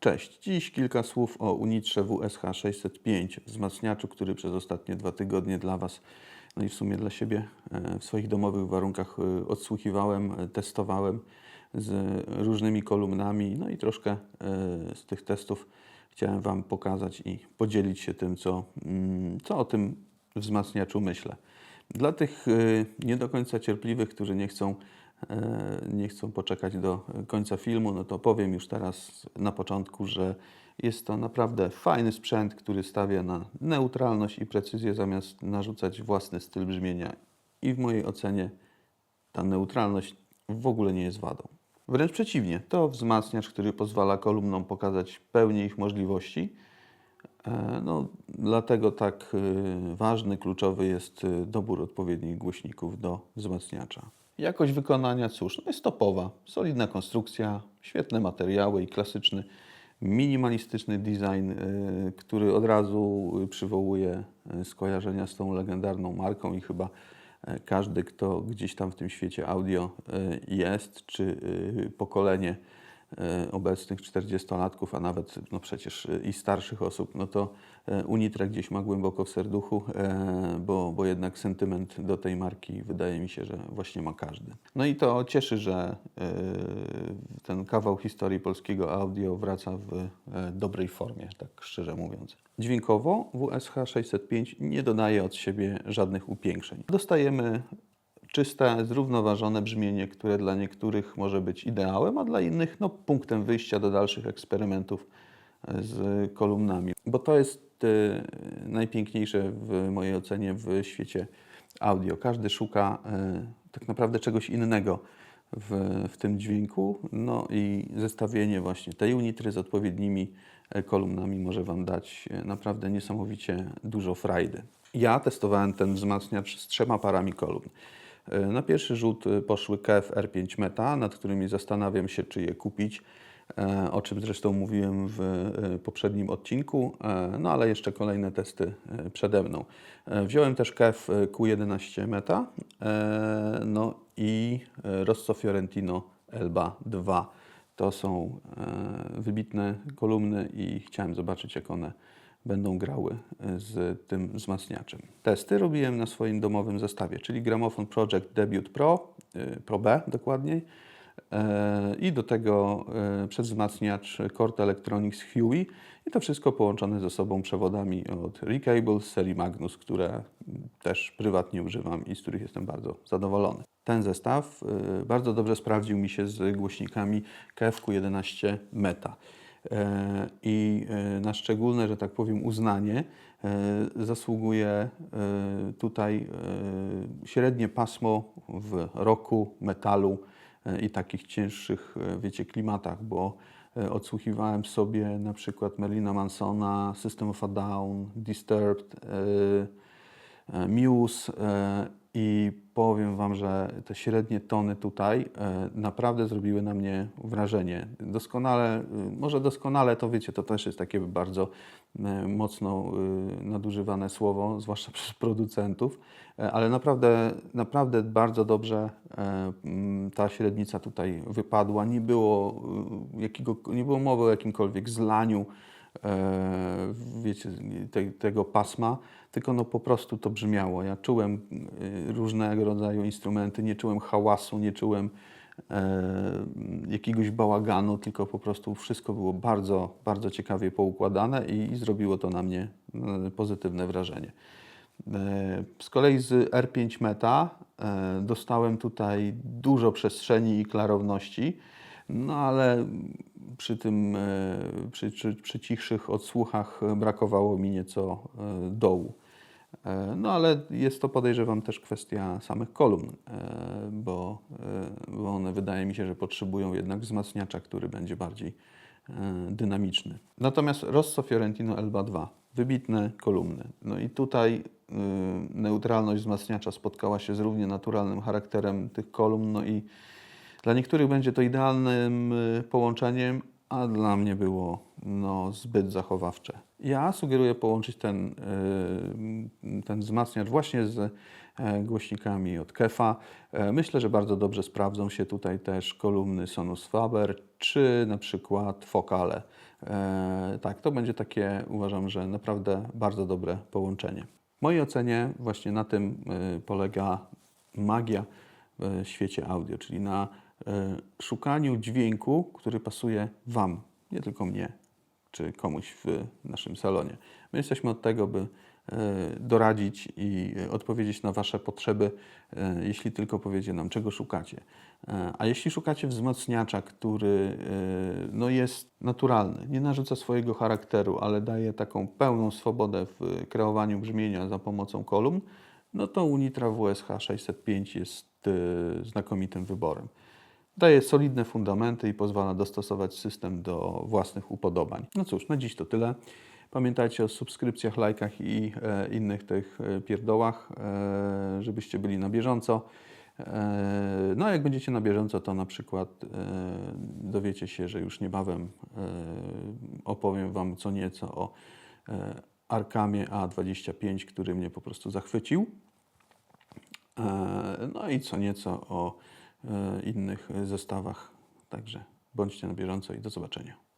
Cześć, dziś kilka słów o Unitrze WSH 605, wzmacniaczu, który przez ostatnie dwa tygodnie dla Was, no i w sumie dla siebie e, w swoich domowych warunkach e, odsłuchiwałem, e, testowałem z różnymi kolumnami, no i troszkę z tych testów chciałem Wam pokazać i podzielić się tym, co, mm, co o tym wzmacniaczu myślę. Dla tych nie do końca cierpliwych, którzy nie chcą nie chcą poczekać do końca filmu, no to powiem już teraz na początku, że jest to naprawdę fajny sprzęt, który stawia na neutralność i precyzję zamiast narzucać własny styl brzmienia. I w mojej ocenie ta neutralność w ogóle nie jest wadą. Wręcz przeciwnie, to wzmacniacz, który pozwala kolumnom pokazać pełnię ich możliwości. E, No, dlatego tak y, ważny, kluczowy jest dobór odpowiednich głośników do wzmacniacza. Jakość wykonania, cóż, no jest topowa. Solidna konstrukcja, świetne materiały i klasyczny, minimalistyczny design, y, który od razu y, przywołuje y, skojarzenia z tą legendarną marką i chyba e, każdy, kto gdzieś tam w tym świecie audio jest, czy pokolenie e, obecnych 40-latków, a nawet no przecież e, i starszych osób, no to e, Unitre gdzieś ma głęboko w serduchu, e, bo, bo jednak sentyment do tej marki wydaje mi się, że właśnie ma każdy. No i to cieszy, że e, ten kawał historii polskiego audio wraca w e, dobrej formie, tak szczerze mówiąc. Dźwiękowo WSH 605 nie dodaje od siebie żadnych upiększeń. Dostajemy czyste, zrównoważone brzmienie, które dla niektórych może być ideałem, a dla innych no, punktem wyjścia do dalszych eksperymentów e, z kolumnami. Bo to jest e, najpiękniejsze w mojej ocenie w świecie audio. Każdy szuka e, tak naprawdę czegoś innego w, w tym dźwięku. No i zestawienie właśnie tej unitry z odpowiednimi kolumnami może Wam dać naprawdę niesamowicie dużo frajdy. Ja testowałem ten wzmacniacz z trzema parami kolumn. E, Na pierwszy rzut e, poszły KF R5 Meta, nad którymi zastanawiam się, czy je kupić, e, o czym zresztą mówiłem w poprzednim odcinku, no ale jeszcze kolejne testy przede mną. Wziąłem też KF Q11 Meta, no i Rosso Fiorentino Elba 2. To są wybitne kolumny i chciałem zobaczyć, jak one będą grały e, z tym wzmacniaczem. Testy robiłem na swoim domowym zestawie, czyli Gramophone Project Debut Pro, e, Pro B dokładniej, e, i do tego przedwzmacniacz Cord Electronics Huey i to wszystko połączone ze sobą przewodami od Recable z serii Magnus, które też prywatnie używam i z których jestem bardzo zadowolony. Ten zestaw bardzo dobrze sprawdził mi się z głośnikami KFQ11 Meta. E, I e, na szczególne, że tak powiem, uznanie e, zasługuje tutaj średnie pasmo w roku, metalu i takich cięższych, wiecie, klimatach, bo odsłuchiwałem sobie na przykład Merlina Mansona, System of a Down, Disturbed, Muse i powiem Wam, że te średnie tony tutaj e, naprawdę zrobiły na mnie wrażenie. Doskonale, y, może doskonale to wiecie, to też jest takie bardzo e, mocno nadużywane słowo, zwłaszcza przez producentów, e, ale naprawdę, naprawdę bardzo dobrze e, ta średnica tutaj wypadła. Nie było, jakiego, nie było mowy o jakimkolwiek zlaniu e, wiecie, te, tego pasma, tylko no po prostu to brzmiało. Ja czułem y, różnego rodzaju instrumenty, nie czułem hałasu, nie czułem e, jakiegoś bałaganu, tylko po prostu wszystko było bardzo, bardzo ciekawie poukładane i, i zrobiło to na mnie e, pozytywne wrażenie. E, Z kolei z R5 Meta e, dostałem tutaj dużo przestrzeni i klarowności, no ale przy tym, e, przy, przy, przy cichszych odsłuchach brakowało mi nieco e, dołu. E, No ale jest to podejrzewam też kwestia samych kolumn, e, bo, e, bo one wydaje mi się, że potrzebują jednak wzmacniacza, który będzie bardziej e, dynamiczny. Natomiast Rosso Fiorentino Elba 2, wybitne kolumny. No i tutaj neutralność wzmacniacza spotkała się z równie naturalnym charakterem tych kolumn, no i dla niektórych będzie to idealnym y, połączeniem, a dla mnie było no, zbyt zachowawcze. Ja sugeruję połączyć ten, y, ten wzmacniacz właśnie z e, głośnikami od Kefa. E, Myślę, że bardzo dobrze sprawdzą się tutaj też kolumny Sonus Faber czy na przykład Focale. E, Tak, to będzie takie, uważam, że naprawdę bardzo dobre połączenie. W mojej ocenie właśnie na tym y, polega magia w świecie audio, czyli na szukaniu dźwięku, który pasuje Wam, nie tylko mnie, czy komuś w naszym salonie. My jesteśmy od tego, by e, doradzić i e, odpowiedzieć na Wasze potrzeby, e, jeśli tylko powiecie nam, czego szukacie. E, A jeśli szukacie wzmacniacza, który e, no jest naturalny, nie narzuca swojego charakteru, ale daje taką pełną swobodę w kreowaniu brzmienia za pomocą kolumn, no to Unitra WSH 605 jest e, znakomitym wyborem. Daje solidne fundamenty i pozwala dostosować system do własnych upodobań. No cóż, na dziś to tyle. Pamiętajcie o subskrypcjach, lajkach i e, innych tych e, pierdołach, e, żebyście byli na bieżąco. E, no a jak będziecie na bieżąco, to na przykład e, dowiecie się, że już niebawem e, opowiem Wam co nieco o e, Arkamie A25, który mnie po prostu zachwycił. E, No i co nieco o innych zestawach. Także bądźcie na bieżąco i do zobaczenia.